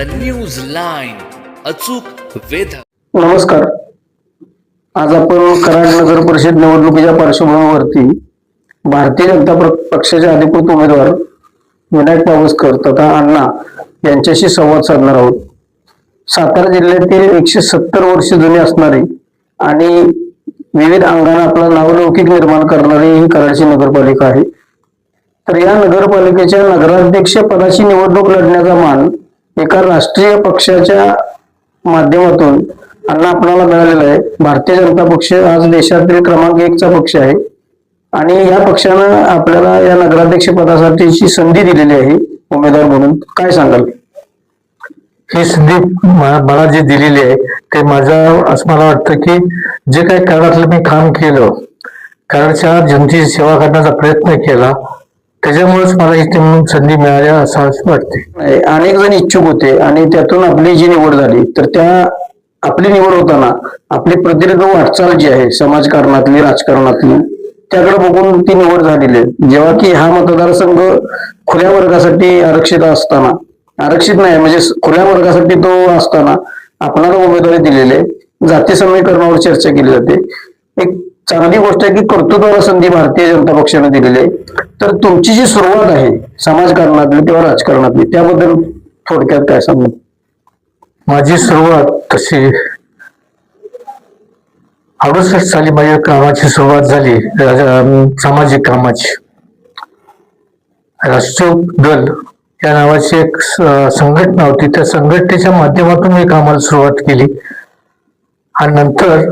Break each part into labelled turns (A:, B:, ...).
A: The news line अचूक वेध.
B: नमस्कार. आज आपण कराड नगर परिषद निवडणुकीच्या पार्श्वभूमीवरती भारतीय जनता पक्षाचे अधिकृत उमेदवार विनायक पावसकर तथा अण्णा यांच्याशी संवाद साधणार आहोत. सातारा जिल्ह्यातील एकशे सत्तर वर्ष जुनी असणारी आणि विविध अंगाने आपला नावलौकिक निर्माण करणारी ही कराडची नगरपालिका आहे. तर या नगरपालिकेच्या नगराध्यक्ष पदाची निवडणूक लढण्याचा मान एका राष्ट्रीय पक्षाच्या माध्यमातून अण्णा आपणाला मिळालेला आहे. भारतीय जनता पक्ष आज देशातील क्रमांक एकचा पक्ष आहे. आणि या पक्षानं आपल्याला या नगराध्यक्ष पदासाठीची संधी दिलेली आहे उमेदवार म्हणून. काय सांगाल?
C: ही संधी मला जी दिलेली आहे ते माझं असं मला वाटतं की जे काही काळातलं मी काम केलं कराडच्या जनतेची सेवा करण्याचा प्रयत्न केला त्याच्यामुळेच मला इथे म्हणून संधी मिळाली असं वाटते
B: अनेक जण इच्छुक होते आणि त्यातून आपली जी निवड झाली तर त्या आपली निवड होताना आपली प्रदीर्घ वाटचाल जी आहे समाजकारणातली राजकारणातली त्याकडे बघून ती निवड झालेली आहे. जेव्हा की हा मतदारसंघ खुल्या वर्गासाठी आरक्षित असताना आरक्षित नाही म्हणजे खुल्या वर्गासाठी तो असताना आपणाला उमेदवारी दिलेली आहे. जाती समीकरणावर चर्चा केली जाते. एक चांगली गोष्ट आहे की कर्तृत्वाला संधी भारतीय जनता पक्षाने दिलेली आहे. तर तुमची जी सुरुवात आहे समाजकारणातली किंवा राजकारणातली त्याबद्दल थोडक्यात काय सांगू?
C: माझी सुरुवात तशी अडुसष्ट साली माझ्या कामाची सुरुवात झाली सामाजिक कामाची. राष्ट्रीय दल या नावाची एक संघटना होती. त्या संघटनेच्या माध्यमातून मी कामाला सुरुवात केली. आणि नंतर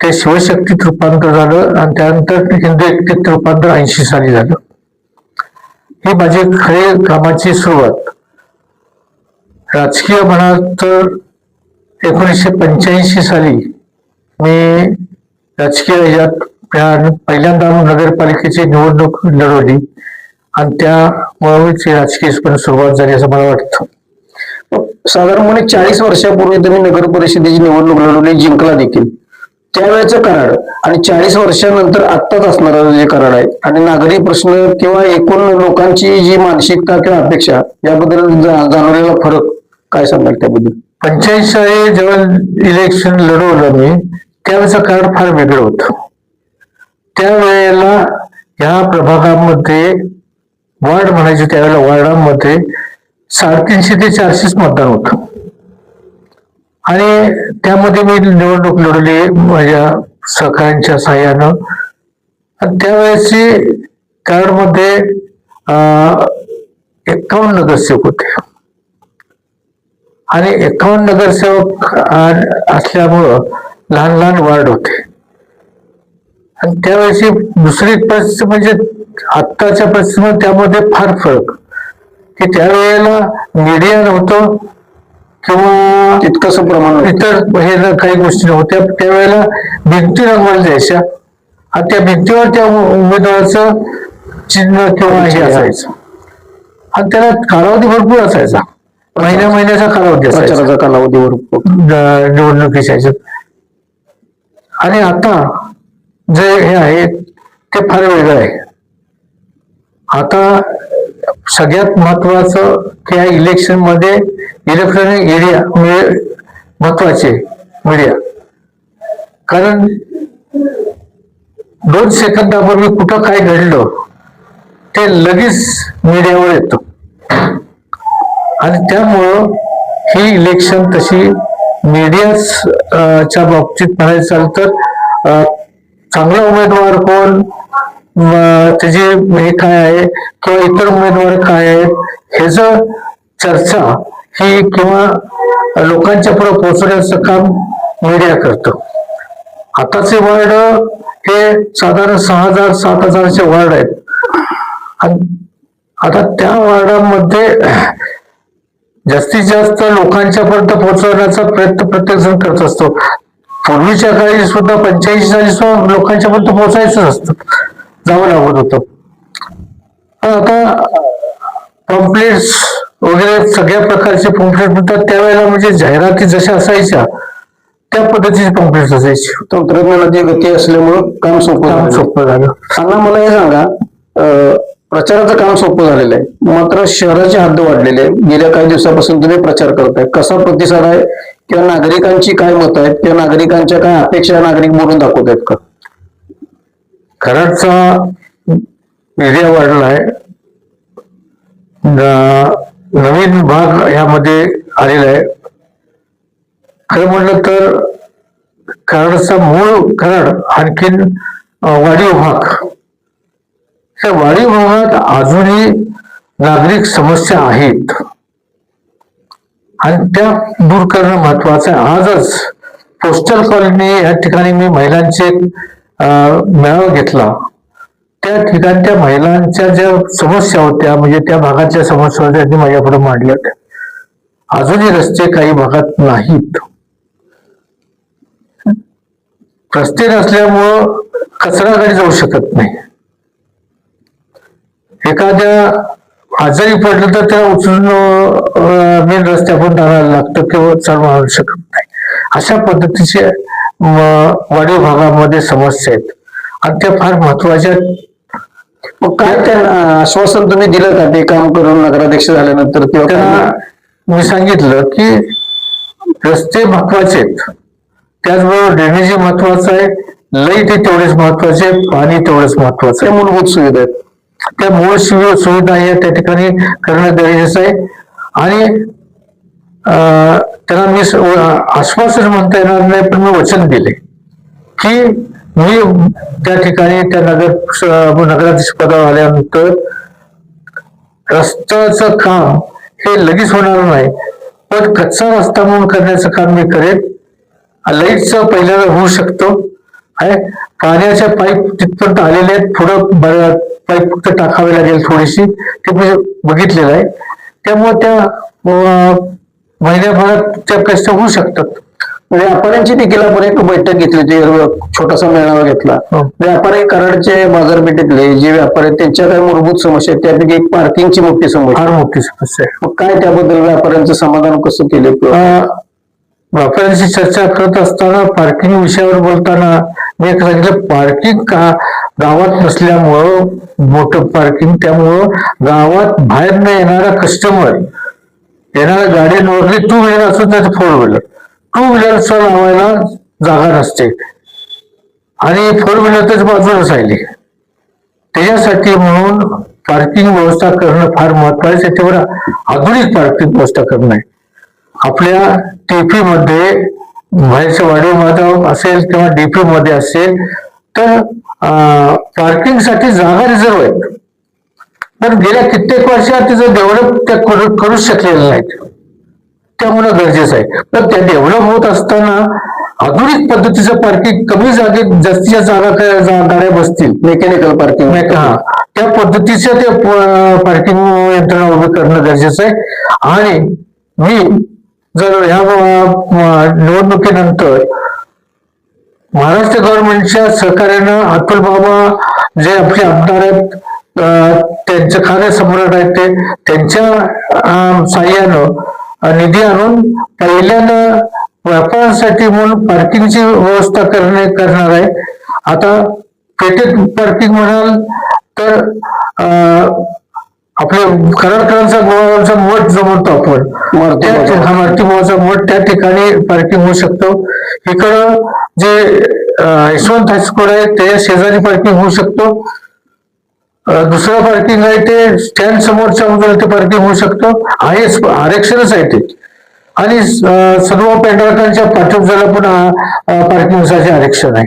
C: ते शिवशक्तीत रूपांतर झालं आणि त्यानंतर हिंदू एकतेत रूपांतर ऐंशी साली झालं. ही माझी खरे कामाची सुरुवात. राजकीय म्हणाल तर एकोणीसशे पंच्याऐंशी साली मी राजकीय ह्याच्यात पहिल्यांदा नगरपालिकेची निवडणूक लढवली आणि त्यामुळेच राजकीय पण सुरुवात झाली असं मला वाटतं.
B: साधारणपणे म्हणजे चाळीस वर्षापूर्वी तुम्ही नगर परिषदेची निवडणूक लढवली जिंकला देखील. त्यावेळेचं कराड आणि चाळीस वर्षानंतर आत्ताच असणारं जे कराड आहे आणि नागरी प्रश्न किंवा एकूण लोकांची जी मानसिकता किंवा अपेक्षा याबद्दल जाणवलेला फरक काय सांगाल त्याबद्दल?
C: पंच्याऐंशी जेव्हा इलेक्शन लढवलं मी त्यावेळेचं कार्ड फार वेगळं होतं. त्यावेळेला ह्या प्रभागामध्ये वार्ड म्हणायचे त्यावेळेला वार्डामध्ये साडेतीनशे ते चारशेच मतदान होतं. आणि त्यामध्ये मी निवडणूक लढवली माझ्या सखांच्या सहाय्यानं आणि त्यावेळेसची कार्डमध्ये एकावन्न नगरसेवक होते. आणि एकावन्न नगरसेवक असल्यामुळं लहान लहान वार्ड होते. आणि त्यावेळेची दुसरी परिस्थिती म्हणजे आत्ताच्या परिस्थितीमध्ये त्यामध्ये फार फरक. की त्यावेळेला मीडिया नव्हतं किंवा
B: तितकंसं प्रमाण.
C: इतर हे काही गोष्टी नव्हत्या त्यावेळेला भिंती रंगवल्या जायच्या आणि त्या भिंतीवर त्या उमेदवाराचं चिन्ह किंवा हे असायचं. आणि त्याला कालावधी भरपूर असायचा. महिन्या महिन्याचा कालावधी असायचा.
B: कालावधीवर
C: ज- निवडणुकीच्या. आणि आता जे हे आहे ते फार वेगळं आहे. आता सगळ्यात महत्वाचं की या इलेक्शनमध्ये इलेक्ट्रॉनिक म्हणजे एरिया महत्त्वाचे मीडिया कारण दोन सेकंदापूर्वी कुठं काय घडलं ते लगेच मीडियावर येतं. आणि त्यामुळं ही इलेक्शन तशी मीडियाच्या बाबतीत म्हणायचं झालं तर चांगला उमेदवार कोण त्याचे हे काय आहे? किंवा इतर उमेदवार काय आहेत? ह्याच चर्चा ही किंवा लोकांच्या पुढे पोहोचवण्याचं काम मीडिया करतं. आताचे वर्ड हे साधारण सहा हजार सात हजारचे वर्ड आहेत. आता त्या वार्डामध्ये जास्तीत जास्त लोकांच्या पर्यंत पोहोचवण्याचा प्रयत्न प्रत्येक जण करत असतो. पूर्वीच्या काळी सुद्धा पंच्याऐंशी साली सुद्धा लोकांच्या पर्यंत पोहोचायचं असतं. जावं लागत होतं पण आता पम्पलेट्स वगैरे सगळ्या प्रकारचे पम्पलेट म्हणतात त्यावेळेला म्हणजे जाहिराती जशा असायच्या त्या पद्धतीचे पम्पलेट्स असायचे.
B: तंत्रज्ञानाची गती असल्यामुळं काम सोपं
C: काम
B: झालं.
C: सोपं झालं.
B: सांगा मला हे सांगा प्रचाराचं काम सोपं झालेलं आहे. मात्र शहराची हद्द वाढलेली आहे. गेल्या काही दिवसापासून तुम्ही प्रचार करताय. कसा प्रतिसाद आहे? किंवा नागरिकांची काय मत आहेत? किंवा नागरिकांच्या काय अपेक्षा नागरिक बोलून दाखवत आहेत का?
C: कराडचा एरिया वाढलाय आहे. नवीन भाग यामध्ये आलेला आहे. खरं म्हटलं तर कराडचा मूळ कराड आणखीन वाढीव भाग. त्या वाढीव भागात अजूनही नागरिक समस्या आहेत. आणि त्या दूर करणं महत्वाचं आहे. आजच पोस्टल कॉलनी या ठिकाणी मी महिलांचे मेळावा घेतला. त्या ठिकाणच्या महिलांच्या ज्या समस्या होत्या म्हणजे त्या भागातल्या समस्या त्यांनी माझ्यापुढे मांडल्या होत्या. अजूनही रस्ते काही भागात नाहीत. रस्ते नसल्यामुळं कचरा गाडी जाऊ शकत नाही. एखाद्या आजारी पडलं तर त्या उचलून मेन रस्त्याकडून आणायला लागतं किंवा चालून आणू शकत नाही. अशा पद्धतीचे वाढीव भागामध्ये समस्या आहेत. आणि त्या फार महत्त्वाच्या
B: मग काय त्या आश्वासन तुम्ही दिलं का? ते काम करून नगराध्यक्ष झाल्यानंतर किंवा
C: त्यांना? मी सांगितलं की रस्ते महत्त्वाचे आहेत. त्याचबरोबर ड्रेनेजी महत्वाचं आहे. लाइट हे तेवढेच महत्त्वाचे आहे. पाणी तेवढेच महत्वाचं आहे.
B: मूलभूत सुविधा आहेत.
C: त्या मूळ सुवि- सुविधा या त्या ठिकाणी करणं गरजेचं आहे. आणि अं, त्यांना मी आश्वासन म्हणता येणार नाही पण मी वचन दिले की मी त्या ठिकाणी त्या नगर नगराधीश पदावर आल्यानंतर रस्त्याचं काम हे लगेच होणार नाही पण कच्चा रस्ता म्हणून करण्याचं काम मी करेन. लाईटचं पहिल्यांदा होऊ शकतो. आहे पाण्याच्या पाईप तिथपर्यंत आलेले आहेत थोडं बऱ्या पाईप फक्त टाकावे लागेल थोडीशी ते मी बघितलेलं आहे. त्यामुळे त्या महिन्याभरात त्या कष्ट होऊ शकतात.
B: व्यापाऱ्यांची देखील आपण एक बैठक घेतली होती छोटासा मेळावा घेतला.
C: हो.
B: व्यापारी कराडचे बाजारपेठेतले जे व्यापारी आहेत त्यांच्या काही मूलभूत समस्या आहेत त्यापैकी एक पार्किंगची मोठी समस्या
C: मोठी समस्या आहे.
B: मग काय त्याबद्दल व्यापाऱ्यांचं समाधान कसं केलं?
C: व्यापाऱ्यांशी चर्चा करत असताना पार्किंग विषयावर बोलताना मी एक सांगितलं पार्किंग का गावात नसल्यामुळं मोठं पार्किंग त्यामुळं गावात बाहेर न येणारा कस्टमर येणाऱ्या गाडी टू व्हीलर असून त्याचं फोर व्हीलर टू व्हीलरचा लावायला जागा नसते. आणि फोर व्हीलर त्याच बाजूलाच राहिली. त्याच्यासाठी म्हणून पार्किंग व्यवस्था करणं फार महत्वाचं आहे. आधुनिक पार्किंग व्यवस्था करणं आहे. आपल्या टीपी मध्ये बाहेरच्या वाडी माधव असेल किंवा डीपी मध्ये असेल तर पार्किंगसाठी जागा रिझर्व आहेत. पण गेल्या कित्येक वर्षात तिचं डेव्हलप त्या करू करूच शकलेलं नाहीत त्यामुळे गरजेचं आहे पण त्या डेव्हलप होत असताना आधुनिक पद्धतीचं पार्किंग कमी जागेत जास्तीच्या जागा गाड्या बसतील
B: मेकॅनिकल पार्किंग?
C: हा. त्या पद्धतीचं ते पार्किंग यंत्रणा उभी करणं गरजेचं आहे आणि मी जर ह्या निवडणुकीनंतर महाराष्ट्र गव्हर्नमेंटच्या सहकार्यानं अतुल बाबा जे आपले आमदार आहेत त्यांचे खाणे सम्राट आहेत ते. त्यांच्या साह्यानं निधी आणून पहिल्यानं व्यापारासाठी म्हणून पार्किंगची व्यवस्था करणे करणार आहे. आता पेटेत पार्किंग म्हणाल तर आपल्या कराडकरांचा गोवाचा मठ जो म्हणतो आपण. हा मारुती मोहोळचा मठ त्या ठिकाणी पार्किंग होऊ शकतो. इकडं जे यशवंत हायस्कूल आहे त्याच्या शेजारी पार्किंग होऊ शकतो. दुसरं पार्किंग आहे ते स्टँड समोरच्या बाजूला ते पार्किंग होऊ शकतो. आहे आरक्षणच आहे ते. आणि सर्व पेंढारकांच्या पाठवजाला पण पार्किंगसाठी आरक्षण आहे.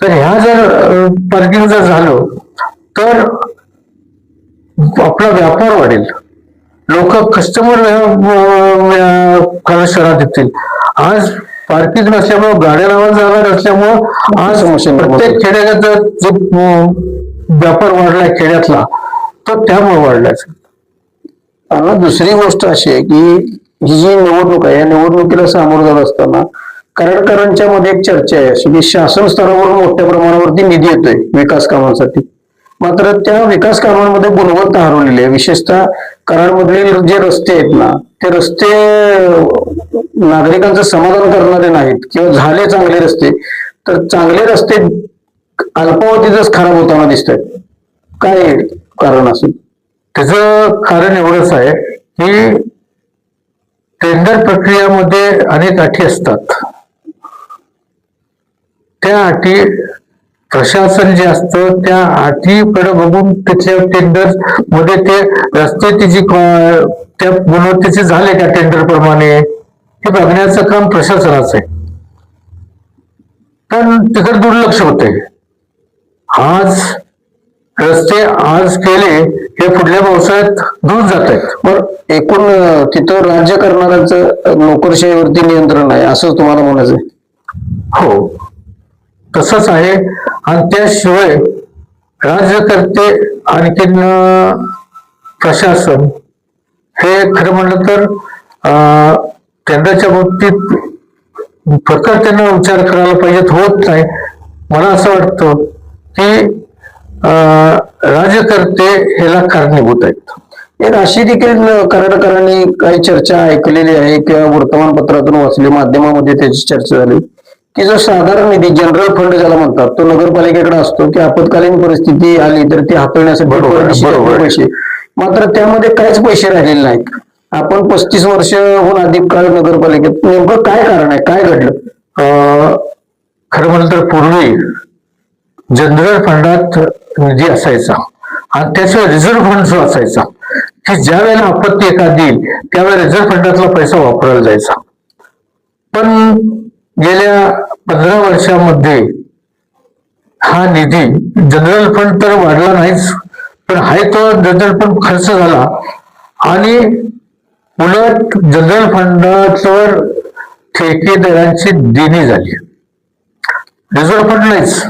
C: तर ह्या जर पार्किंग जर झालं तर आपला व्यापार वाढेल. लोक कस्टमर शहरात येतील. आज पार्किंग नसल्यामुळे गाड्या लावायला जागा नसल्यामुळं आज प्रत्येक
B: होते.
C: व्यापार वाढलाय खेड्यातला तर त्यामुळे वाढलाय.
B: आणि दुसरी गोष्ट अशी आहे की ही जी निवडणूक आहे या निवडणुकीला सामोरं जात असताना कराडकरांच्या मध्ये एक चर्चा आहे अशी की शासन स्तरावर मोठ्या प्रमाणावरती निधी येतोय विकास कामांसाठी. मात्र त्या विकास कामांमध्ये गुणवत्ता हरवलेली आहे. विशेषतः कराडमधील जे रस्ते आहेत ना ते रस्ते नागरिकांचं समाधान करणारे नाहीत. किंवा झाले चांगले रस्ते तर चांगले रस्ते अल्पावधीतच खराब होताना दिसत आहेत काय कारण असेल?
C: त्याचं कारण एवढंच आहे की टेंडर प्रक्रियामध्ये अनेक अटी असतात. त्या अटी प्रशासन जे असतं त्या अटीकडे बघून त्याच्या टेंडरमध्ये ते रस्ते त्याची त्या गुणवत्तेचे झाले का टेंडर प्रमाणे? हे बघण्याचं काम प्रशासनाचं आहे. पण तिकडे दुर्लक्ष होते आज रस्ते आज केले हे पुढल्या पावसाळ्यात धुवून जात आहेत
B: बरं एकूण तिथं राज्य करणाऱ्यांचं नोकरशाहीवरती नियंत्रण आहे असं तुम्हाला म्हणायचं आहे
C: हो. तसंच आहे. आणि त्याशिवाय राज्यकर्ते आणखीन प्रशासन हे खरं म्हणलं तर अं, टेंडरच्या बाबतीत फक्त त्यांना विचार करायला पाहिजेत होत नाही. मला असं वाटतं की अं, राज्यकर्ते ह्याला कारणीभूत आहेत.
B: एक अशी देखील कराडकरांनी काही चर्चा ऐकलेली आहे किंवा वर्तमानपत्रातून वाचली माध्यमामध्ये त्याची चर्चा झाली की जो साधारण निधी जनरल फंड ज्याला म्हणतात तो नगरपालिकेकडे असतो की आपत्कालीन परिस्थिती आली तर ती हाताळण्यासाठी. पैसे मात्र त्यामध्ये काहीच पैसे राहिलेले नाहीत. आपण पस्तीस वर्षहून अधिक काळ नगरपालिकेत नेमकं काय कारण आहे काय घडलं?
C: अं, खरं म्हणलं तर पूर्वी जनरल फंडात निधी असायचा. आणि त्याशिवाय रिझर्व्ह फंड जो असायचा की ज्या वेळेला आपत्ती एखादी येईल त्यावेळेला रिझर्व्ह फंडातला पैसा वापरला जायचा. पण गेल्या पंधरा वर्षामध्ये हा निधी जनरल फंड तर वाढला नाहीच पण हाय तो जनरल फंड खर्च झाला. आणि उलट जनरल फंडावर ठेकेदारांची देणी झाली. रिझर्व्ह फंड नाहीच.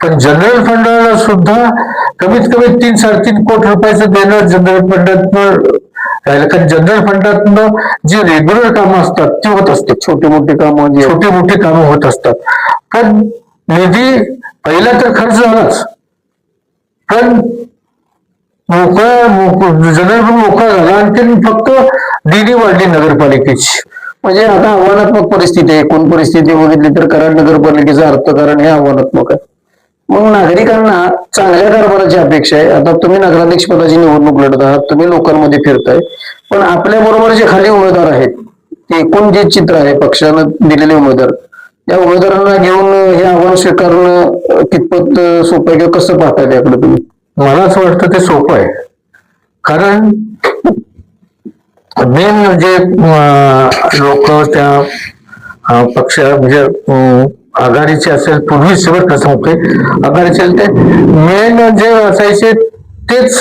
C: पण जनरल फंडाला सुद्धा कमीत कमी तीन साडेतीन कोटी रुपयाचं देणं जनरल फंडातनं राहिलं. कारण जनरल फंडातनं जी रेग्युलर कामं असतात ती होत असतात.
B: छोटी मोठी कामं जी आहेत.
C: छोटी मोठी कामं होत असतात. पण निधी पहिला तर खर्च झालाच. पण मोकळा मोक- जनरल फंड मोकळा झाला. आणि ते फक्त देणी वाढली नगरपालिकेची.
B: म्हणजे आता आव्हानात्मक परिस्थिती आहे. एकूण परिस्थिती बघितली तर कराड नगरपालिकेचं अर्थकारण हे आव्हानात्मक आहे. मग नागरिकांना चांगल्या कारभाराची अपेक्षा आहे. आता तुम्ही नगराध्यक्ष पदाची निवडणूक लढत आहात तुम्ही लोकांमध्ये फिरताय. पण आपल्या बरोबर जे खाली उमेदवार आहेत ते एकूण जे चित्र आहे पक्षानं दिलेले उमेदवार या उमेदवारांना घेऊन हे आव्हान स्वीकारणं कितपत सोपं आहे किंवा कसं पाहताय त्याकडे तुम्ही?
C: मला असं वाटतं ते सोपं आहे. कारण मेन जे लोक त्या अं, पक्ष म्हणजे आघाडीचे असेल पूर्वी शेवट कसं होते आघाडीचे ते मेन जे असायचे तेच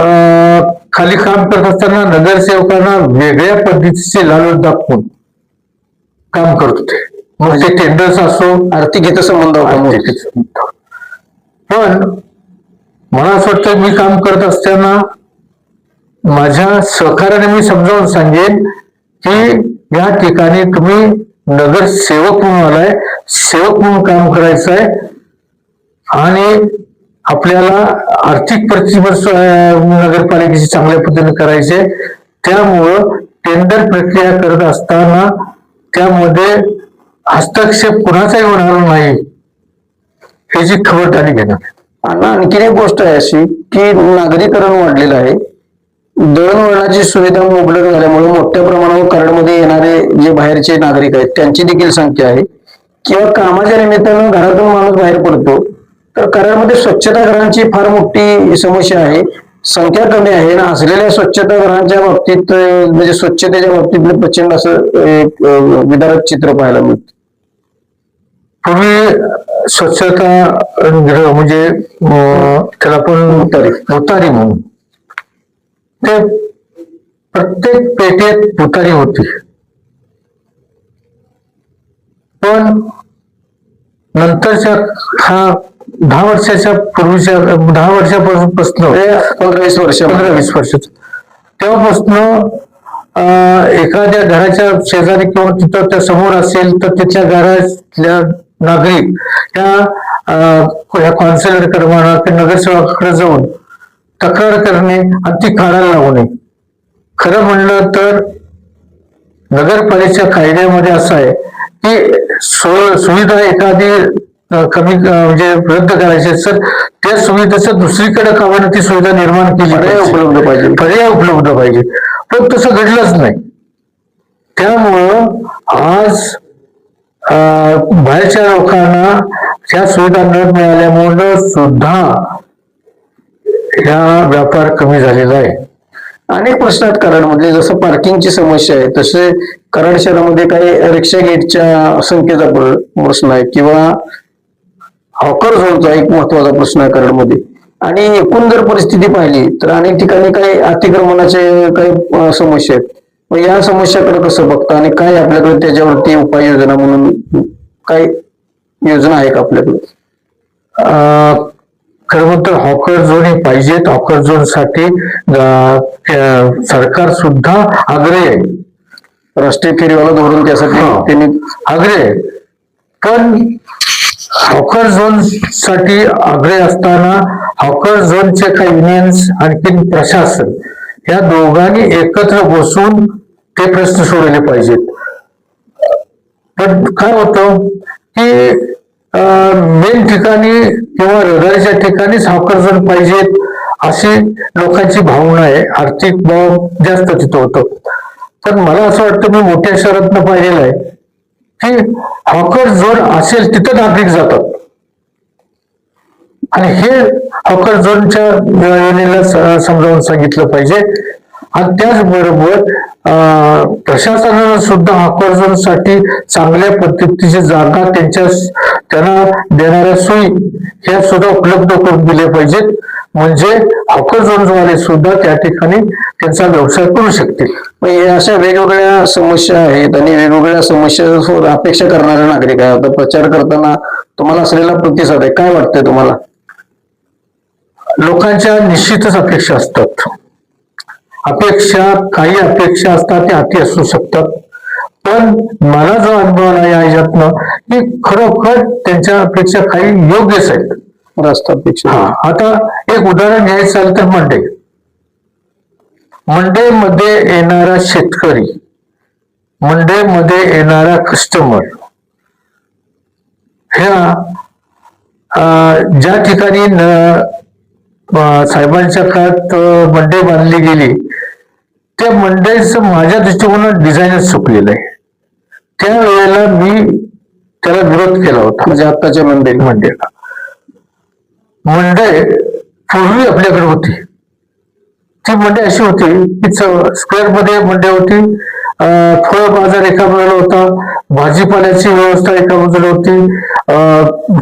C: अं, खाली काम करत असताना नगरसेवकांना वेगळ्या पद्धतीचे लालच दाखवून काम करत होते. मग ते टेंडर्स असो
B: आर्थिक होता मोठे.
C: पण मला असं वाटतं मी काम करत असताना माझ्या सहकार्याने मी समजावून सांगेन की या ठिकाणी तुम्ही नगरसेवक म्हणून आलाय. सेवक म्हणून काम करायचं आहे आणि आपल्याला आर्थिक प्रतिबंध नगरपालिकेची चांगल्या पद्धतीने करायचे त्यामुळं टेंडर प्रक्रिया करत असताना त्यामध्ये हस्तक्षेप कुणाचाही होणार नाही ह्याची खबरदारी घेणार.
B: आणि आणखीन एक गोष्ट आहे अशी की नागरीकरण वाढलेलं आहे. दळणवळणाची सुविधा मुबलक झाल्यामुळे मोठ्या प्रमाणावर कराडमध्ये येणारे जे बाहेरचे नागरिक आहेत त्यांची देखील संख्या आहे. किंवा कामाच्या निमित्तानं घरातून माणूस बाहेर पडतो तर कराडमध्ये स्वच्छतागृहांची फार मोठी समस्या आहे. संख्या कमी आहे आणि असलेल्या स्वच्छतागृहांच्या बाबतीत अं, म्हणजे स्वच्छतेच्या बाबतीत प्रचंड असं विदारक चित्र पाहायला मिळतं.
C: पूर्वी स्वच्छता गृह म्हणजे त्याला आपण.
B: उतारी
C: म्हणून ते प्रत्येक पेटेत उतारी होती. पण नंतरच्या हा दहा वर्षाच्या पूर्वीच्या दहा वर्षापासून
B: पंधरा वीस वर्ष
C: पंधरा वीस वर्षाचं. तेव्हापासनं अं, एखाद्या घराच्या शेजारी किंवा तिथं त्या समोर असेल तर त्याच्या घरातल्या नागरिक त्या कॉन्सिलरकडे म्हणा की नगरसेवकाकडे जाऊन तक्रार करणे आणि ती काढायला लावणे खरं म्हणलं तर नगरपालिकेच्या कायद्यामध्ये असं आहे की सुविधा एखादी कमी म्हणजे रद्द करायचे सर त्या सुविधेचं दुसरीकडे कामानं ती सुविधा निर्माण केली
B: पर्याय. उपलब्ध पाहिजे.
C: पर्याय उपलब्ध पाहिजे पण तसं घडलंच नाही त्यामुळं आज बाहेरच्या लोकांना ह्या सुविधा न मिळाल्यामुळं सुद्धा ह्या व्यापार कमी झालेला आहे.
B: अनेक प्रश्न आहेत कराडमध्ये म्हणजे जसं पार्किंगची समस्या आहे तसे कराड शहरामध्ये काही रिक्षा गेटच्या संख्येचा प्रश्न आहे किंवा हॉकर झोनचा एक महत्त्वाचा प्रश्न आहे कराडमध्ये आणि एकूण जर परिस्थिती पाहिली तर अनेक ठिकाणी काही अतिक्रमणाचे काही समस्या आहेत. मग या समस्याकडे कसं बघता आणि काय आपल्याकडे त्याच्यावरती उपाययोजना म्हणून काय योजना आहे का आपल्याकडे?
C: खरं म्हणतं हॉकर झोन हे पाहिजेत हॉकर झोनसाठी सरकार सुद्धा आग्रही आहे.
B: राष्ट्रीय फेरीवाला धोरण त्यासाठी. त्यांनी
C: आग्रही आहे. पण हॉकर झोनसाठी आग्रही असताना हॉकर झोनचे काही युनियन्स आणखी प्रशासन या दोघांनी एकत्र बसून ते प्रश्न सोडवले पाहिजेत. पण काय होतं की मेन ठिकाणी किंवा हृदयाच्या ठिकाणीच हॉकर पाहिजेत अशी लोकांची भावना आहे. आर्थिक भाव जास्त तिथं होतं. तर मला असं वाटतं मी मोठ्या शहरातनं पाहिलेलं आहे की हॉकर झोन असेल तिथं नागरिक जातात. आणि हे हॉकर झोनच्या योजनेला समजावून सांगितलं पाहिजे. आणि त्याचबरोबर अं, प्रशासनानं सुद्धा हॉकर झोनसाठी चांगल्या पद्धतीची जागा त्यांच्या त्यांना देणाऱ्या सोयी ह्या सुद्धा उपलब्ध करून दिल्या पाहिजेत. म्हणजे हॉकर सुद्धा त्या ठिकाणी त्यांचा व्यवसाय करू शकतील.
B: हे अशा वेगवेगळ्या समस्या आहेत आणि वेगवेगळ्या समस्या अपेक्षा करणारे नागरिक आहे आता प्रचार करताना तुम्हाला असलेला प्रतिसाद आहे. काय वाटतंय तुम्हाला?
C: लोकांच्या निश्चितच अपेक्षा असतात. अपेक्षा काही अपेक्षा असतात त्या अति असू शकतात. पण मला जो अनुभव आहे या ह्याच्यातनं की खरोखर त्यांच्या अपेक्षा काही योग्यच आहेत
B: राष्ट्रापेक्षा
C: हा आता एक उदाहरण घ्यायचं झालं तर मंडई मंडईमध्ये येणारा शेतकरी मंडईमध्ये येणारा कस्टमर ह्या ज्या ठिकाणी साहेबांच्या काळात अं, मंडई बांधली गेली त्या मंडईचं माझ्या दृष्टिकोनात डिझाईनच चुकलेलं आहे. त्यावेळेला मी त्याला विरोध केला होता.
B: म्हणजे आत्ताच्या मंडळी
C: मंडईला मंडई पूर्वी आपल्याकडे होती. ती मंडई अशी होती की स्क्वेअरमध्ये मंडई होती. फळ बाजार एका बाजूला होता. भाजीपाल्याची व्यवस्था एका बाजूला होती.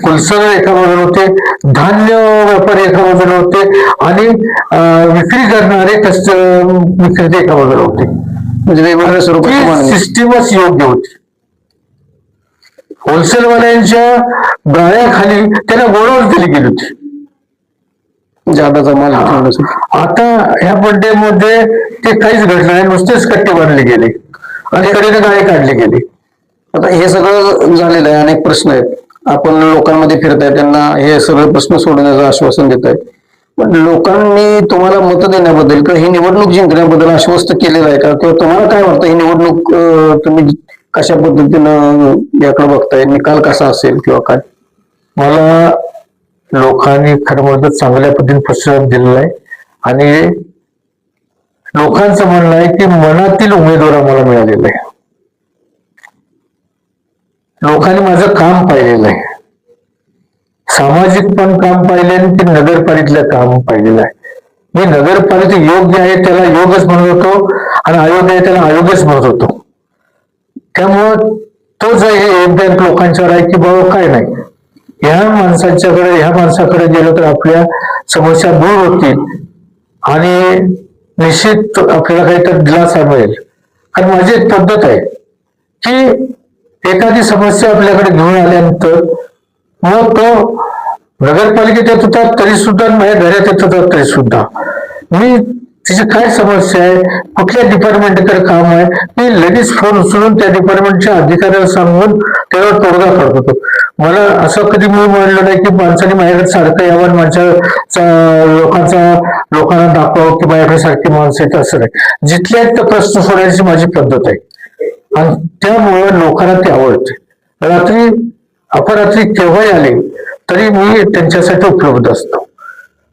C: होलसेलर एका बाजूला होते. धान्य व्यापारी एका बाजूला होते. आणि विक्री करणारे कस्ट विक्रेते एका बाजूला होते.
B: म्हणजे वेगवेगळ्या स्वरूपाची
C: ती
B: मागणी
C: सिस्टीमच योग्य होती. होलसेलवाल्यांच्या गाळ्याखाली त्यांना गोडवून दिली गेली होती.
B: जादाचा माल
C: आता ह्या बड्डेमध्ये ते काहीच घडलं नाही. नुसतेच कट्टे बांधले गेले. आणि कडेने गाळे काढले गेले.
B: आता हे सगळं झालेलं आहे. अनेक प्रश्न आहेत. आपण लोकांमध्ये फिरताय त्यांना हे सगळे प्रश्न सोडवण्याचं आश्वासन देत आहे. पण लोकांनी तुम्हाला मत देण्याबद्दल किंवा ही निवडणूक जिंकण्याबद्दल आश्वस्त केलेलं आहे का? किंवा तुम्हाला काय वाटतं? ही निवडणूक तुम्ही कशा पद्धतीनं याकडे बघताय? निकाल कसा असेल किंवा काय?
C: मला लोकांनी खरं म्हणजे चांगल्या पद्धतीने प्रतिसाद दिलेला आहे. आणि लोकांचं म्हणणं आहे की मनातील उमेदवार मला मिळालेला आहे. लोकांनी माझं काम पाहिलेलं आहे. सामाजिक पण काम पाहिले आणि ते नगरपालिकेतलं काम पाहिलेलं आहे. मी नगरपालिका योग्य आहे त्याला योगच म्हणत होतो आणि अयोग्य आहे त्याला अयोग्यच म्हणत होतो. त्यामुळं तो जो हे लोकांच्यावर आहे की बाबा काय नाही. ह्या माणसाच्याकडे ह्या माणसाकडे गेलो तर आपल्या समस्या दूर होतील. आणि निश्चित आपल्याला काहीतरी दिलासा मिळेल. कारण माझी एक पद्धत आहे की एखादी समस्या आपल्याकडे घेऊन आल्यानंतर मग तो नगरपालिकेत येत होता तरी सुद्धा माझ्या घरात येत होता तरी सुद्धा मी तिची काय समस्या आहे? कुठल्या डिपार्टमेंटकडे काम आहे? मी लगेच फोन उचलून त्या डिपार्टमेंटच्या अधिकाऱ्याला सांगून त्यावर तोडगा काढत होतो मला असं कधी मी म्हणलं नाही की माणसाने माझ्याकडे सारखं यावं आणि लोकांचा लोकांना दाखवावं की माझ्याकडे सारखी माणसं येत असं नाही. जिथल्या तर प्रश्न सोडायची माझी पद्धत आहे. आणि त्यामुळे लोकांना ते आवडते. रात्री अपरात्री केव्हाही आले तरी मी त्यांच्यासाठी उपलब्ध असतो.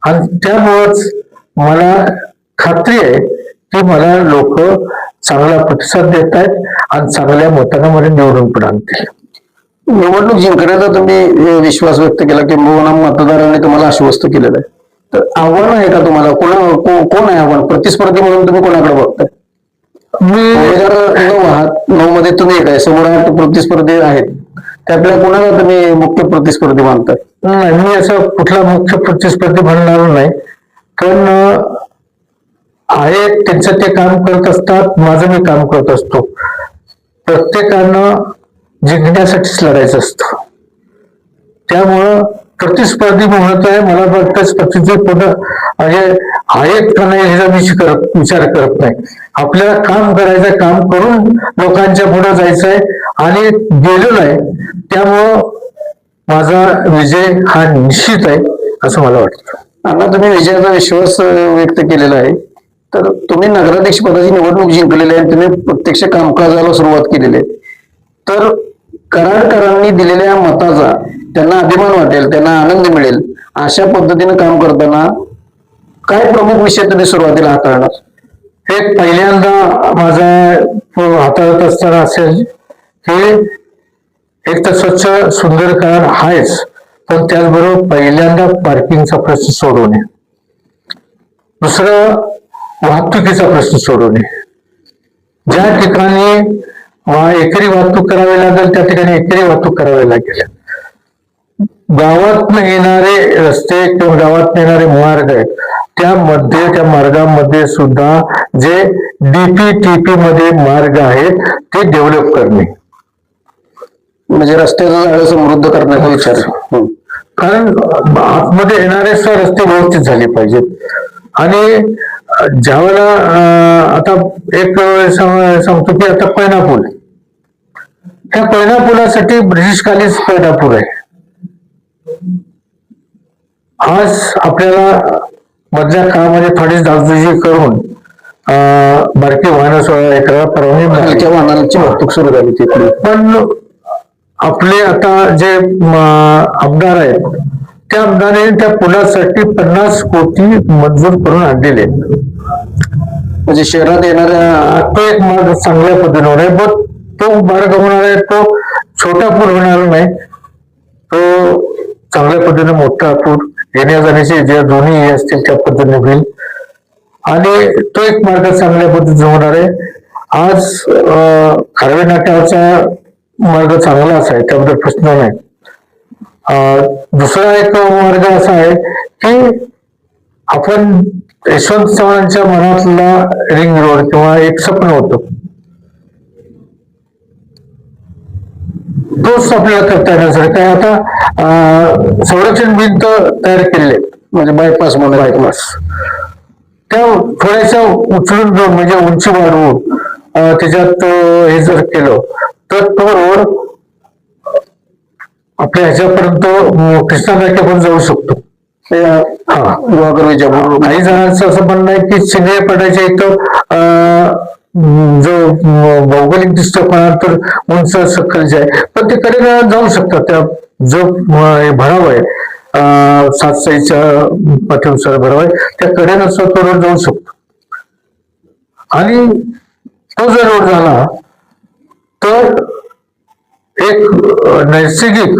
C: आणि त्यामुळंच मला खात्री आहे की मला लोक चांगला प्रतिसाद देत आहेत आणि चांगल्या मतानं मला निवडून पण आणतील.
B: निवडणूक जिंकण्याचा तुम्ही विश्वास व्यक्त केला की किंवा मतदारांनी तुम्हाला आश्वस्त केलेलं आहे. तर आव्हान आहे का तुम्हाला? कोणा कोण आहे आव्हान? प्रतिस्पर्धी म्हणून तुम्ही कोणाकडे बघताय?
C: मी
B: दोन हजार नऊ आहात. नऊ मध्ये तुम्ही एक आहे. समोर आठ प्रतिस्पर्धी आहेत. त्यातल्या कोणाला तुम्ही मुख्य प्रतिस्पर्धी मानताय?
C: नाही मी असं कुठला मुख्य प्रतिस्पर्धी म्हणणार नाही. पण अं, आहे त्यांचं ते काम करत असतात माझं मी काम करत असतो. प्रत्येकानं जिंकण्यासाठीच लढायचं असतं. त्यामुळं प्रतिस्पर्धी म्हणत आहे मला वाटतं प्रतिस्पर्धी म्हणजे आहेत का नाही ह्याचा मी करत विचार करत नाही. आपल्याला काम करायचं काम करून लोकांच्या पुढे आहे आणि गेलो नाही त्यामुळं माझा विजय हा निश्चित आहे असं मला वाटतं.
B: अण्णा तुम्ही विजयाचा विश्वास व्यक्त केलेला आहे. तर तुम्ही नगराध्यक्ष पदाची निवडणूक जिंकलेली आहे आणि तुम्ही प्रत्यक्ष कामकाजाला सुरुवात केलेली आहे. तर कराडकरांनी दिलेल्या मताचा त्यांना अभिमान वाटेल त्यांना आनंद मिळेल अशा पद्धतीने काम करताना काय प्रमुख विषय तुम्ही सुरुवातीला हाताळणार?
C: हे पहिल्यांदा माझा हाताळत असताना असेल हे एक तर स्वच्छ सुंदर करार आहेच पण त्याचबरोबर पहिल्यांदा पार्किंगचा प्रश्न सोडवणे. दुसरं वाहतुकीचा प्रश्न सोडवणे ज्या ठिकाणी एकरी वाहतूक करावी लागेल त्या ठिकाणी एकरी वाहतूक करावी लागेल. गावात येणारे रस्ते किंवा गावात येणारे मार्ग आहेत त्यामध्ये त्या मार्गामध्ये सुद्धा जे डीपीटीपी मध्ये मार्ग आहेत ते डेव्हलप करणे.
B: म्हणजे रस्त्याचं जाळं समृद्ध करण्याचा विचार. हं.
C: कारण आतमध्ये येणारे रस्ते व्यवस्थित झाले पाहिजेत. आणि ज्यावेळेला अं, आता एक सांग- सांगतो की आता पैना पूल त्या पैना पुलासाठी ब्रिटिशकालीन पैना पूल आहे. आज आपल्याला मधल्या काळामध्ये थोडी दागदुजी करून अं, बारकी वाहनं सोळा एकरा परवानगी.
B: हलक्या वाहनांची वाहतूक सुरू झाली तिकडे
C: पण आपले आता जे आमदार आहेत त्या आमदारांनी त्या पुलासाठी पन्नास कोटी मंजूर करून आणलेले
B: म्हणजे शहरात येणाऱ्या
C: तो एक मार्ग चांगल्या पद्धतीने होणार आहे. तो मार्ग होणार आहे तो छोटा पूर होणार नाही. तो चांगल्या पद्धतीने मोठा पूर येण्या जाण्याचे ज्या दोन्ही हे असतील त्या पद्धतीने होईल. आणि तो एक मार्ग चांगल्या पद्धतीने होणार आहे. आज खारवे नाट्याचा मार्ग चांगलाच आहे त्याबद्दल प्रश्न नाही. दुसरा एक मार्ग असा आहे की आपण यशवंत चव्हाणांच्या मनातला रिंग रोड किंवा एक स्वप्न होतं. तोच आपल्याला करता येणार सर काय आता अं, संरक्षण भिंत तयार आहेत.
B: म्हणजे बायपास म्हणून.
C: बायपास त्या थोड्याशा उचलून म्हणजे उंची वाढवून त्याच्यात हे जर केलं तर तो रोड आपल्या ह्याच्यापर्यंत कृष्णा नाक्यापर्यंत जाऊ शकतो. काही जणांचं असं म्हणणं आहे की शिंगळे पडायच्या इथं अं, जो भौगोलिक दृष्ट्या तर उंच सकल जे आहे पण ते कडे जाऊ शकतात. त्या जो भराव आहे अं, सात साईच्या पाठीनुसार भराव आहे त्या कडेनं तो रोड जाऊ शकतो. आणि तो जर रोड झाला तर एक नैसर्गिक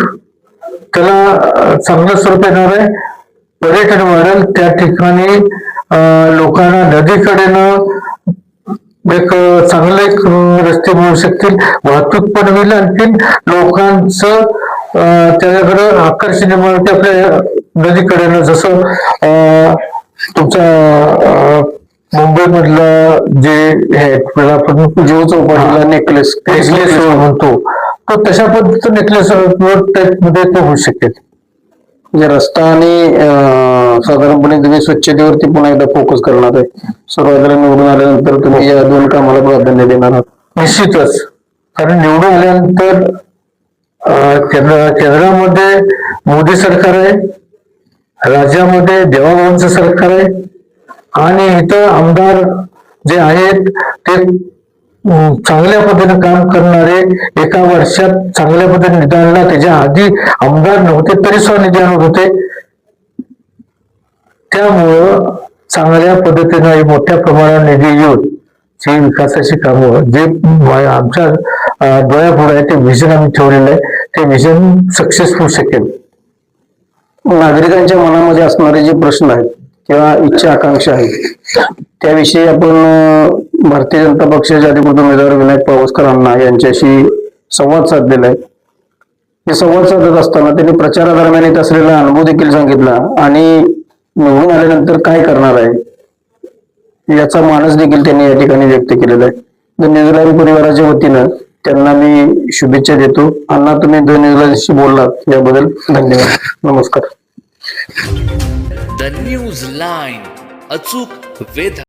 C: त्याला चांगलं स्वरूप येणार आहे. पर्यटन वाढेल. त्या ठिकाणी लोकांना नदीकडेनं एक चांगले एक रस्ते मिळू शकतील. वाहतूक पण होईल. आणखी लोकांचं त्याच्याकडं आकर्षण निर्माण होते आपल्या नदीकडेनं जसं तुमचा मुंबईमधलं जे हे आपण
B: जीव चौपाटीला नेकलेस
C: नेकलेस रोड म्हणतो तो तशा पद्धतीचं नेकलेस रोड टाईपमध्ये तो होऊ शकेल.
B: म्हणजे रस्ता आणि साधारणपणे तुम्ही स्वच्छतेवरती पुन्हा एकदा फोकस करणार आहे. सुरुवातीला निवडून आल्यानंतर तुम्ही या दोन कामाला प्राधान्य देणार आहात.
C: निश्चितच. कारण निवडून आल्यानंतर केंद्र केंद्रामध्ये मोदी सरकार आहे राज्यामध्ये देवाभाऊंचं सरकार आहे आणि इथं आमदार जे आहेत ते चांगल्या पद्धतीने काम करणारे एका वर्षात चांगल्या पद्धतीने निदानला त्याच्या आधी आमदार नव्हते तरी सुद्धा निधी होत. होते त्यामुळं चांगल्या पद्धतीने मोठ्या प्रमाणात निधी येऊन जी विकासाची कामं जे आमच्या डोळ्यापुढे आहे ते व्हिजन आम्ही ठेवलेलं आहे. ते व्हिजन सक्सेस होऊ शकेल.
B: नागरिकांच्या मनामध्ये असणारे जे प्रश्न आहेत किंवा इच्छा आकांक्षा आहेत त्याविषयी आपण भारतीय जनता पक्षाचे अधिकृत उमेदवार विनायक पावसकर अण्णा यांच्याशी संवाद साधलेला आहे. हे संवाद साधत असताना त्यांनी प्रचारादरम्यान येत असलेला अनुभव देखील सांगितला आणि निवडून आल्यानंतर काय करणार आहे याचा मानस देखील त्यांनी या ठिकाणी व्यक्त केलेला आहे. द न्यूझीलँड परिवाराच्या वतीनं त्यांना मी शुभेच्छा देतो. अण्णा तुम्ही द न्यूझीलँडशी बोललात याबद्दल धन्यवाद. नमस्कार.
A: द न्यूज लाईन अचूक वेध